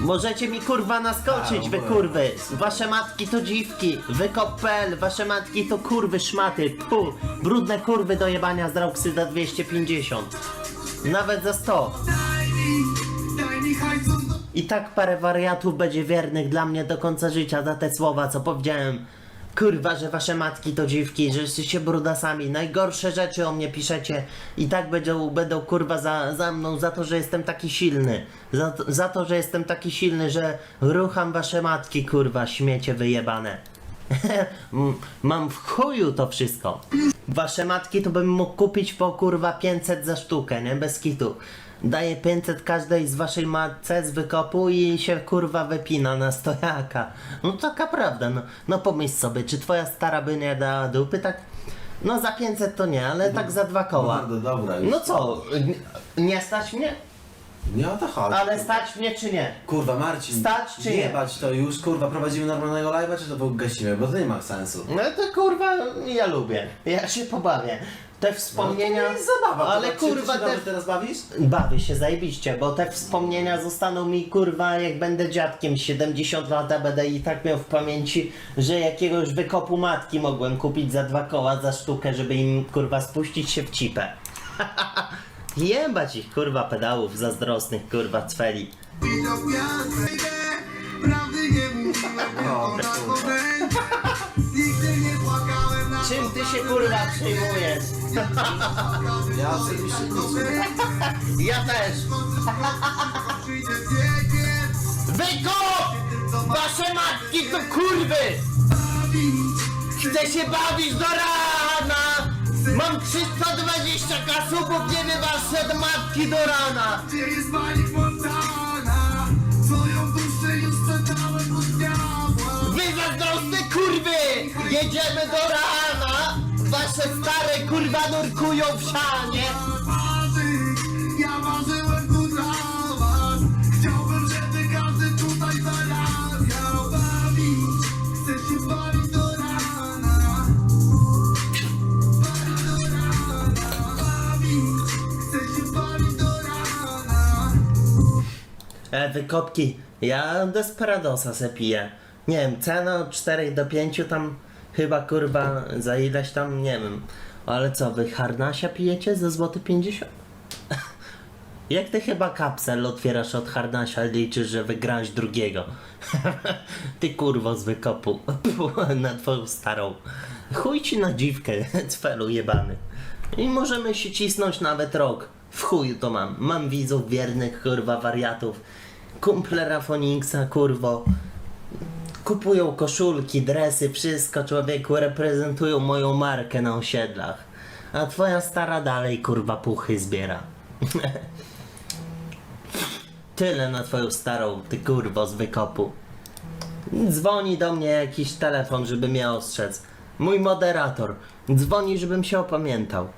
Możecie mi kurwa naskoczyć, wy kurwy. Wasze matki to dziwki. Wykop.pl, wasze matki to kurwy szmaty. Pu, brudne kurwy do jebania z za 250. Nawet za 100. I tak parę wariatów będzie wiernych dla mnie do końca życia za te słowa, co powiedziałem. Kurwa, że wasze matki to dziwki, że jesteście brudasami. Najgorsze rzeczy o mnie piszecie. I tak będą, będą kurwa za, za mną, za to, że jestem taki silny. Za, to- za to, że jestem taki silny, że rucham wasze matki, kurwa, śmiecie wyjebane. Mam w chuju to wszystko. Wasze matki to bym mógł kupić po kurwa 500 za sztukę, nie? Bez kitu. Daję 500 każdej z waszej matce z wykopu i się kurwa wypina na stojaka. No taka prawda, no, no pomyśl sobie, czy twoja stara by nie dała dupy tak? No za 500 to nie, ale tak za dwa koła. No, dobra, już. No co, nie- nie stać mnie? Nie o to chodzi. Ale stać mnie czy nie? Kurwa Marcin, Stać czy nie? jebać to już, kurwa, prowadzimy normalnego live'a, czy to był gasimy, bo to nie ma sensu. No to kurwa ja lubię. Ja się pobawię. Te wspomnienia. No to jest zabawa, ale to tak kurwa ty te. się teraz bawisz? Bawię się zajebiście, bo te wspomnienia zostaną mi kurwa jak będę dziadkiem 70 lat, a będę i tak miał w pamięci, że jakiegoś wykopu matki mogłem kupić za dwa koła za sztukę, żeby im kurwa spuścić się w cipę. Jebać ich kurwa pedałów zazdrosnych kurwa cweli. Czym ty się kurwa przyjmujesz? Ja nic. Ja też. Wykop! Wasze matki to kurwy! Chcę się bawić do rana! Mam 320 kasubów, nie wiem wasze matki do rana! Gdzie jest Malik Montana Swoją duszę już sprzedałem od diabła Wy zazdrosne kurwy! Jedziemy do rana! Wasze stare kurwa nurkują w sianie! Wykopki, ja Desperadosa se piję. Nie wiem, cena od 4 do 5 tam chyba kurwa za ileś tam, nie wiem. Ale co, wy harnasia pijecie za złoty 50? Jak ty chyba kapsel otwierasz od harnasia, liczysz, że wygrałeś drugiego. ty kurwo z wykopu. na twoją starą. Chuj ci na dziwkę, cfelu jebany. I możemy się cisnąć nawet rok. W chuju to mam. Mam widzów wiernych, kurwa, wariatów. Kumple Rafoniksa, kurwo. Kupują koszulki, dresy, wszystko, człowieku, reprezentują moją markę na osiedlach. A twoja stara dalej, kurwa, puchy zbiera. Tyle na twoją starą, ty kurwo z wykopu. Dzwoni do mnie jakiś telefon, żeby mnie ostrzec. Mój moderator. Dzwoni, żebym się opamiętał.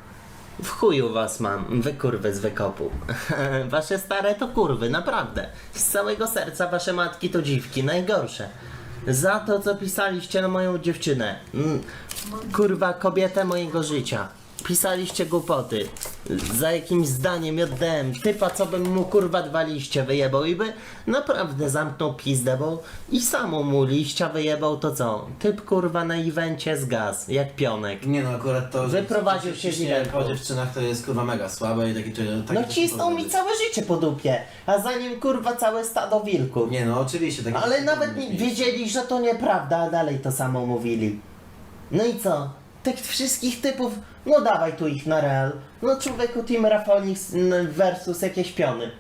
W chuju was mam, wy kurwy z wykopu. Wasze stare to kurwy, naprawdę. Z całego serca wasze matki to dziwki, najgorsze. Za to, co pisaliście na moją dziewczynę. Mm, Kurwa, kobietę mojego życia. Pisaliście głupoty. Za jakimś zdaniem JDM. Typa, co bym mu kurwa dwa liście wyjebał i by naprawdę zamknął pizdę, bo i samo mu liścia wyjebał to co? Typ kurwa na evencie z gaz, jak pionek. Nie no, akurat to, że Wyprowadził się z ciśnienie eventu. po dziewczynach to jest kurwa mega słabe i taki... taki No cisnął mi całe życie po dupie, a za nim kurwa całe stado wilków. Nie no, oczywiście. Taki Ale nawet nie wiedzieli, że to nieprawda, a dalej to samo mówili. No i co? Tych wszystkich typów, no dawaj tu ich na real. No człowieku Team Rafonix versus jakieś piony.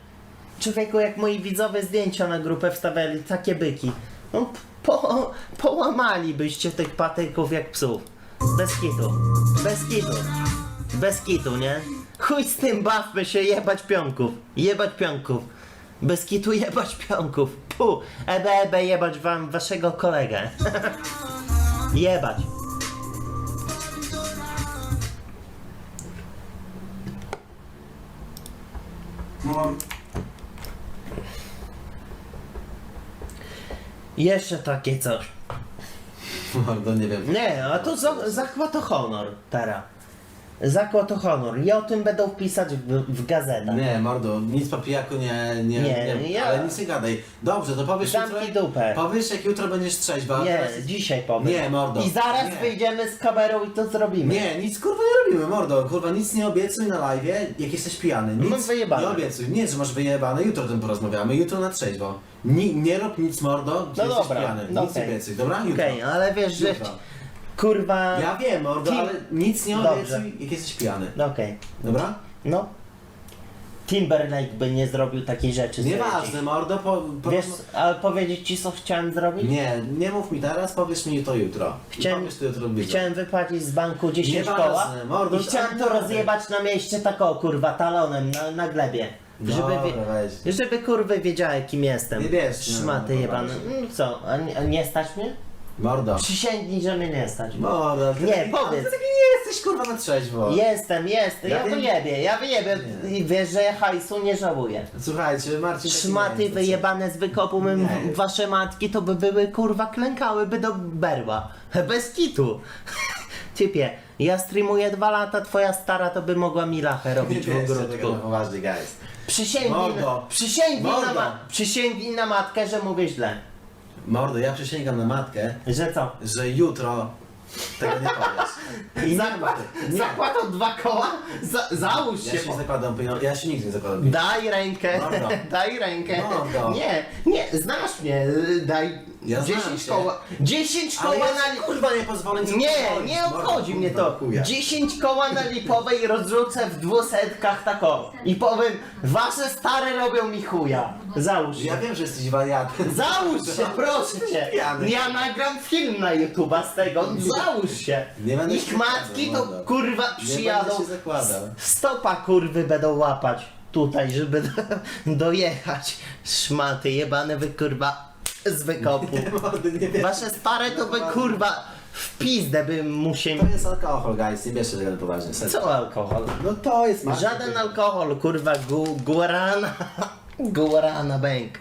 Człowieku jak moi widzowie zdjęcia na grupę wstawiali, takie byki. No po, połamalibyście tych patyków jak psów. Bez kitu. Bez kitu. Bez kitu, nie? Chuj z tym, bawmy się, jebać pionków. Jebać pionków. Bez kitu jebać pionków. Pu, ebe, ebe, jebać wam waszego kolegę. jebać. No, Jeszcze takie coś. Mordo, nie wiem. Nie, a to za, zachwata honor teraz. Zakład o honor. I o tym będą pisać w, w gazetach. Nie, mordo, nic po pijaku nie, nie, Nie, nie, ja- ale nic nie gadaj. Dobrze, to powiesz Zamknij jutro, dupę. powiesz jak jutro będziesz trzeźwa. a Nie, teraz dzisiaj powiem. Nie, mordo. I zaraz Nie. wyjdziemy z kamerą i to zrobimy. Nie, nic kurwa nie robimy, mordo. Kurwa, nic nie obiecuj na live, jak jesteś pijany. Nic Mam wyjebane. nie obiecuj. Nie, że masz wyjebane, jutro o tym porozmawiamy, jutro na trzeźwo. Ni, nie rób nic, mordo, No jesteś dobra, pijany. no nic okej. nie obiecuj, dobra? Jutro. Okej, ale wiesz, że Jutro. Kurwa... Ja wiem, mordo, Tim- ale nic nie Dobrze. obiecuj, jak jesteś pijany. No okej, Dobra? no. Timberlake by nie zrobił takiej rzeczy. z Nieważne, mordo, po, po, Wiesz, ale powiedzieć ci co chciałem zrobić? Nie, nie mów mi teraz, powiesz mi to jutro. Chciałem- Powiesz to jutro. Chciałem wypłacić z banku 10 Nieważne, koła mordo, i chciałem to ale- rozjebać na mieście taką kurwa talonem na, na glebie. Żeby, Dobra, wie, żeby kurwy wiedziały kim jestem. Nie wiesz, no, Szmaty no, jebane. dobra. No co, a nie, a nie stać mnie? Mordo. Przysięgnij, że mnie nie stać. Mordo, ty Nie, taki- powiedz. Ty taki nie jesteś kurwa na trzeźwo. Jestem, jestem, ja, Ja wiem- wyjebię, ja wyjebię Nie. i wiesz, że ja hajsu nie żałuję. Słuchajcie, Marcin taki nie Szmaty jest, wyjebane z wykopu Nie. wasze matki to by były kurwa klękałyby do berła. Bez kitu. Typie, ja streamuję dwa lata, twoja stara to by mogła mi lachę robić w tego ogródku. na poważnie, guys. Przysięgnij, Mordo. przysięgnij, na, Mordo. ma, przysięgnij na matkę, że mówię źle. Mordo, ja przysięgam na matkę, Że co? że jutro tego nie powiesz. I nie Zakład, ma ty- nie. zakładał dwa koła? Za, załóż Ja się. się nie zakładam pieniądze, ja się nigdy nie zakładam pieniędzy. Daj rękę, Mordo. daj rękę. Mordo. Nie, nie, znasz mnie, daj Ja znam 10 cię. koła. 10 Ale koła ja na ci, kurwa nie pozwolę nic Nie, obchodzi mnie to. chuja. 10 koła na lipowej rozrzucę w dwusetkach tako. I powiem, wasze stare robią mi chuja. Załóż się. Ja wiem, że jesteś wariatem. Załóż się, proszę cię. Pijany. Ja nagram film na YouTube'a z tego. Załóż się. Nie będę Ich się matki to zakładał, kurwa Nie przyjadą. będę się zakładał. Stopa kurwy będą łapać tutaj, żeby dojechać. Szmaty jebane wy kurwa z wykopu. Mordy, nie. Wasze stare to by kurwa w pizdę by musieli. To jest alkohol, guys, nie bierzcie tego poważnie, serio. Co alkohol? No to jest Marcin. Żaden alkohol, kurwa, gu, guarana. Guarana bank.